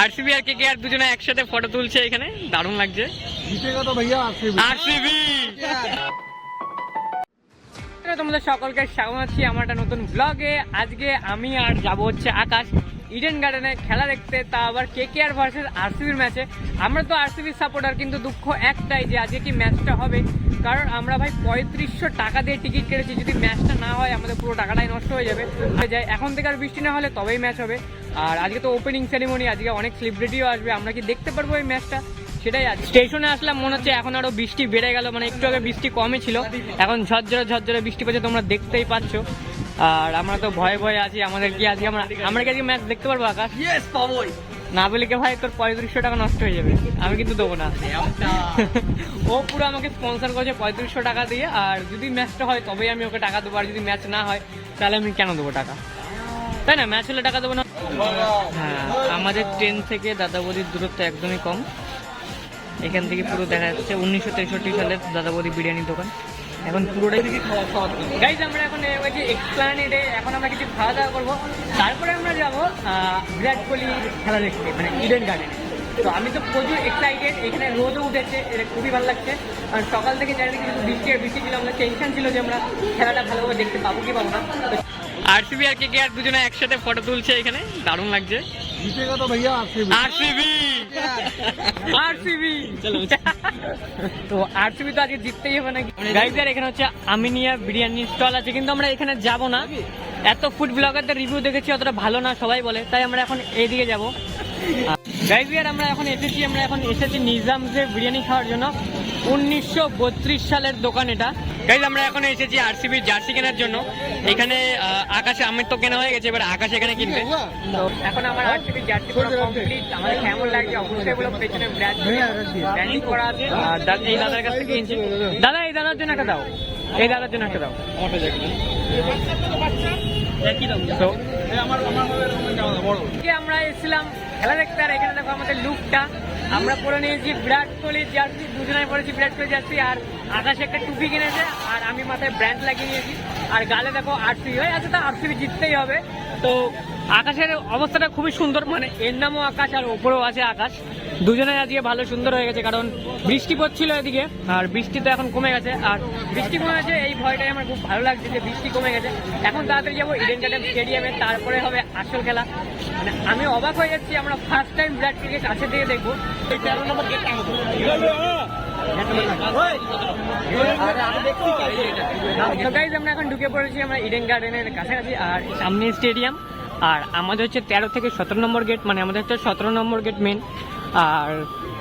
RCB আর কে কে আর দুজনে একসাথে photo তুলছে এখানে। দারুণ লাগছে। জিতেগা তো ভাইয়া আরসিবি আরসিবি তোমাদের সকলকে স্বাগত আমার একটা নতুন ব্লগে আজকে আমি আর যাব হচ্ছে আকাশ। ইডেন গার্ডেনে খেলা দেখতে, তা আবার কে কে আর ভার্সেস আরসিবির ম্যাচে আমরা তো আরসিবির সাপোর্টার কিন্তু দুঃখ একটাই যে আজকে কি ম্যাচটা হবে। কারণ আমরা ভাই পঁয়ত্রিশশো টাকা দিয়ে টিকিট কেটেছি, যদি ম্যাচটা না হয়, আমাদের পুরো টাকাটাই নষ্ট হয়ে যাবে। হয়ে যায় এখন থেকে আর বৃষ্টি না হলে তবেই ম্যাচ হবে। আর আজকে তো ওপেনিং সেরিমনি আজকে অনেক সেলিব্রিটিও আসবে। আমরা কি দেখতে পারব এই ম্যাচটা সেটাই আজ। স্টেশনে আসলাম, মনে হচ্ছে এখন আরও বৃষ্টি বেড়ে গেল মানে একটু আগে বৃষ্টি কমই ছিল। এখন ঝরঝরে ঝরঝরে বৃষ্টি পড়ছে, তোমরা দেখতেই পাচ্ছ। আর আমরা তো ভয়ে ভয়ে আছি আমাদের কি আজকে আমরা আমরা কি আজকে ম্যাচ দেখতে পারব আকাশ? ইয়েস পাবোই। না বলে কে ভাই তোর পঁয়ত্রিশশো টাকা নষ্ট হয়ে যাবে। আমি কিন্তু দেবো না। ও পুরো আমাকে স্পন্সার করেছে পঁয়ত্রিশশো টাকা দিয়ে আর যদি ম্যাচটা হয় তবেই আমি ওকে টাকা দেবো আর যদি ম্যাচ না হয় তাহলে আমি কেন দেবো টাকা? তাই না? ম্যাচ হলে টাকা দেবো না? হ্যাঁ আমাদের ট্রেন থেকে দাদা বৌদির দূরত্ব একদমই কম। এখান থেকে পুরো দেখা যাচ্ছে উনিশশো তেষট্টি সালের দাদা বৌদি বিরিয়ানির দোকান। এখন পুরোটাই দেখি খাওয়া খাওয়া গাইজ আমরা এখন ওই এক্সপ্লানেটে এখন আমরা কিছু খাওয়া দাওয়া করব। তারপরে আমরা যাব বিরাট কোহলি খেলা দেখতে মানে ইডেন গার্ডেন তো আমি তো প্রচুর এক্সাইটেড এখানে রোদও উঠেছে এটা খুবই ভালো লাগছে। আর সকাল থেকে চারিদিকে কিন্তু বৃষ্টি আর বৃষ্টি ছিল আমরা টেনশন ছিল যে আমরা খেলাটা ভালোভাবে দেখতে পাবো কি পাবো না। আরসিবি আর কে কে আর দুজনে একসাথে ফটো তুলছে এখানে দারুণ লাগছে। ভাইয়া আরসিবি আরসিবি তো আরসিবি তো আজকে জিততেই হবে নাকি? গাইজের এখানে হচ্ছে আমিনিয়া বিরিয়ানি স্টল আছে কিন্তু আমরা এখানে যাব না। এত ফুড ব্লগারদের রিভিউ দেখেছি অতটা ভালো না সবাই বলে। তাই আমরা এখন এইদিকে যাব। গাইজের আমরা এখন এসেছি আমরা এখন এসেছি নিজামসের বিরিয়ানি খাওয়ার জন্য। উনিশশো বত্রিশ সালের দোকান এটা। গাইজ আমরা এখন এসেছি আরসিবির জার্সি কেনার জন্য। এখানে আকাশে আমি তো কেনা হয়ে গেছে এবার আকাশ এখানে কিনবে। তো এখন আমার আরসিবি জার্সি পুরো কমপ্লিট আমাদের কেমন লাগছে? অবশ্যই বলো পেছনে ব্র্যান্ডিং করা আছে। এই দাদার কাছ থেকে কিনছি। দাদা এই দাদার জন্য একটা দাও। এই দাদার জন্য একটা দাও। তো আমরা এসেছিলাম খেলা দেখতে আর এখানে দেখো আমাদের লুকটা। আমরা পরে নিয়েছি বিরাট কোহলি, জার্সি দুজনে পরেছি বিরাট কোহলি, জার্সি, আর আকাশে একটা টুপি কিনেছে, আর আমি মাথায় ব্র্যান্ড লাগিয়ে নিয়েছি। আর গালে দেখো আরসিবি হয়ে আছে তো আরসিবি জিততেই হবে। তো আকাশের অবস্থাটা খুবই সুন্দর মানে এর নামও আকাশ আর ওপরেও আছে আকাশ। দুজনে আজকে ভালো সুন্দর হয়ে গেছে, কারণ বৃষ্টি পড়ছিল এদিকে, আর বৃষ্টি তো এখন কমে গেছে, আর বৃষ্টি কমে গেছে, এই ভয়টাই আমার খুব ভালো লাগছে যে বৃষ্টি কমে গেছে। এখন তাড়াতাড়ি যাব ইডেন গার্ডেন স্টেডিয়ামে তারপরে হবে আসল খেলা। মানে আমি অবাক হয়ে যাচ্ছি, আমরা ফার্স্ট টাইম বিরাট ক্রিকেট কাছে থেকে দেখব। আমরা এখন ঢুকে পড়েছি, আমরা ইডেন গার্ডেনের কাছাকাছি, আর সামনে স্টেডিয়াম আর আমাদের হচ্ছে তেরো থেকে সতেরো নম্বর গেট মানে আমাদের হচ্ছে সতেরো নম্বর গেট মেন আর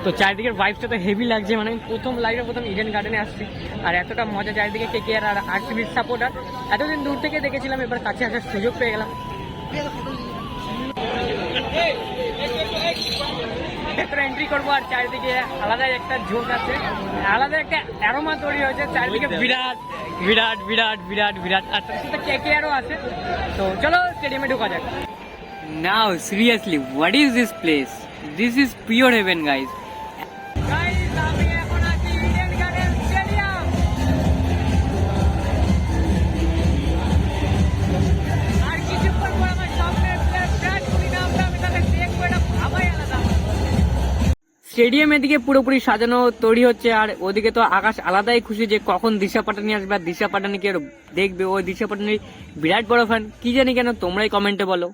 তো চারিদিকের ভাইবসটা তো হেভি লাগছে মানে আমি প্রথম লাইভে প্রথম ইডেন গার্ডেনে আসছি। আর এতটা মজা চারিদিকে কে কে আর আরসিবির সাপোর্টার এতদিন দূর থেকে দেখেছিলাম এবার কাছে আসার সুযোগ পেয়ে গেলাম। ভেতরে এন্ট্রি করব আর চারিদিকে আলাদাই একটা ঝোঁক আছে। আলাদা একটা অ্যারোমা তৈরি হয়েছে চারিদিকে বিরাট বিরাট বিরাট বিরাট বিরাট। আর তার সাথে কে কে আরও আছে। তো চলো স্টেডিয়ামে ঢোকা যাক। Now seriously what is this place? This is pure heaven আলাদা। স্টেডিয়াম এদিকে পুরোপুরি সাজানো তৈরি হচ্ছে আর ওদিকে তো আকাশ আলাদাই খুশি যে কখন দিশা পাটানি আসবে আর দিশা পাটানিকে দেখবে। ওই দিশা পাটানির বিরাট বড় ফ্যান কি জানি কেন তোমরাই কমেন্টে বলো।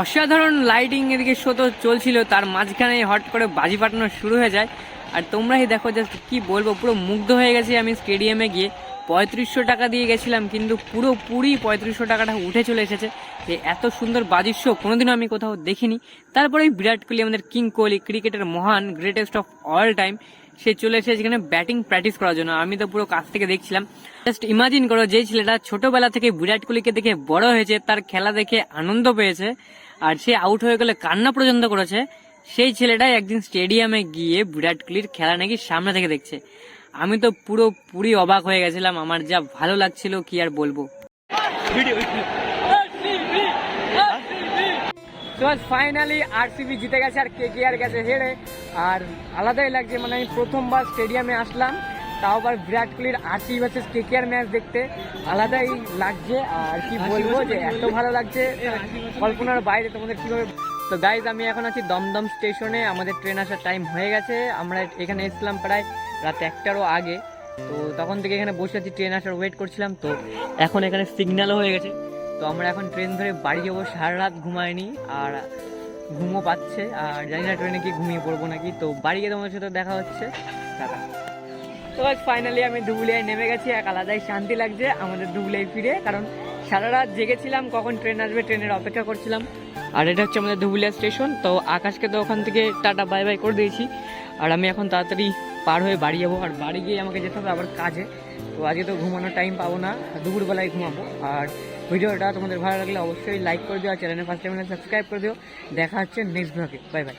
অসাধারণ লাইটিং এদিকে শো তো চলছিল, তার মাঝখানে হট করে বাজি ফাটানো শুরু হয়ে যায়। আর তোমরাই দেখো জাস্ট কি বলব, পুরো মুগ্ধ হয়ে গেছি আমি স্টেডিয়ামে গিয়ে। পঁয়ত্রিশশো টাকা দিয়ে গেছিলাম, কিন্তু পুরোপুরি পঁয়ত্রিশশো টাকাটা উঠে চলে এসেছে। যে এত সুন্দর বাজির শো কোনোদিনও আমি কোথাও দেখিনি। তারপরে বিরাট কোহলি, আমাদের কিং কোহলি ক্রিকেটের মহান গ্রেটেস্ট অফ অল টাইম সে চলে এসেছে যেখানে ব্যাটিং প্র্যাকটিস করার জন্য। আমি তো পুরো কাছ থেকে দেখছিলাম। জাস্ট ইমাজিন করো যে ছেলেটা ছোটবেলা থেকে বিরাট কোহলিকে দেখে বড় হয়েছে, তার খেলা দেখে আনন্দ পেয়েছে। আর সে আউট হয়ে গেলে কান্না পর্যন্ত করেছে। সেই ছেলেটাই একদিন স্টেডিয়ামে গিয়ে বিরাট কোহলির খেলা নাকি সামনে থেকে দেখছে। আমি তো পুরো পুরি অবাক হয়ে গেছিলাম, আমার যা ভালো লাগছিল কি আর বলব। ফাইনালি আরসিবি জিতে গেছে আর কে কে আর গেছে হেরে। আর আলাদাই লাগছে মানে আমি প্রথমবার স্টেডিয়ামে আসলাম। তাও আবার বিরাট কোহলির আশি ভার্সেস কে কে আর ম্যাচ দেখতে আলাদাই লাগছে। আর কি বলব যে এত ভালো লাগছে। কল্পনার বাইরে তোমাদের কীভাবে তো গাইজ আমি এখন আছি দমদম স্টেশনে। আমাদের ট্রেন আসার টাইম হয়ে গেছে। আমরা এখানে এসেছিলাম প্রায় রাত একটারও আগে। তো তখন থেকে এখানে বসে আছি ট্রেন আসার ওয়েট করছিলাম। তো এখন এখানে সিগন্যালও হয়ে গেছে। তো আমরা এখন ট্রেন ধরে বাড়ি যাব। সারা রাত ঘুমায়নি আর ঘুমও পাচ্ছে। আর জানি না ট্রেনে কি ঘুমিয়ে পড়ব নাকি। তো বাড়ি গিয়ে তোমাদের সাথে দেখা হচ্ছে। টাটা। তো ফাইনালি আমি ধুবুলিয়ায় নেমে গেছি, এক আলাদাই শান্তি লাগছে আমাদের ধুবুলিয়ায় ফিরে। কারণ সারা রাত জেগেছিলাম, কখন ট্রেন আসবে, ট্রেনের অপেক্ষা করছিলাম। আর এটা হচ্ছে আমাদের ধুবুলিয়া স্টেশন, তো আকাশকে তো ওখান থেকে টাটা বাই বাই করে দিয়েছি। আর আমি এখন তাড়াতাড়ি পার হয়ে বাড়ি যাব, আর বাড়ি গিয়ে আমাকে যেতে হবে আবার কাজে। তো আজকে তো ঘুমানোর টাইম পাবো না, দুপুরবেলায় ঘুমাবো। আর ভিডিওটা তোমাদের ভালো লাগলে অবশ্যই লাইক করে দিও, আর চ্যানেলের ফার্স্ট টাইম সাবস্ক্রাইব করে দিও। দেখা হচ্ছে নেক্সট ব্লগে বাই বাই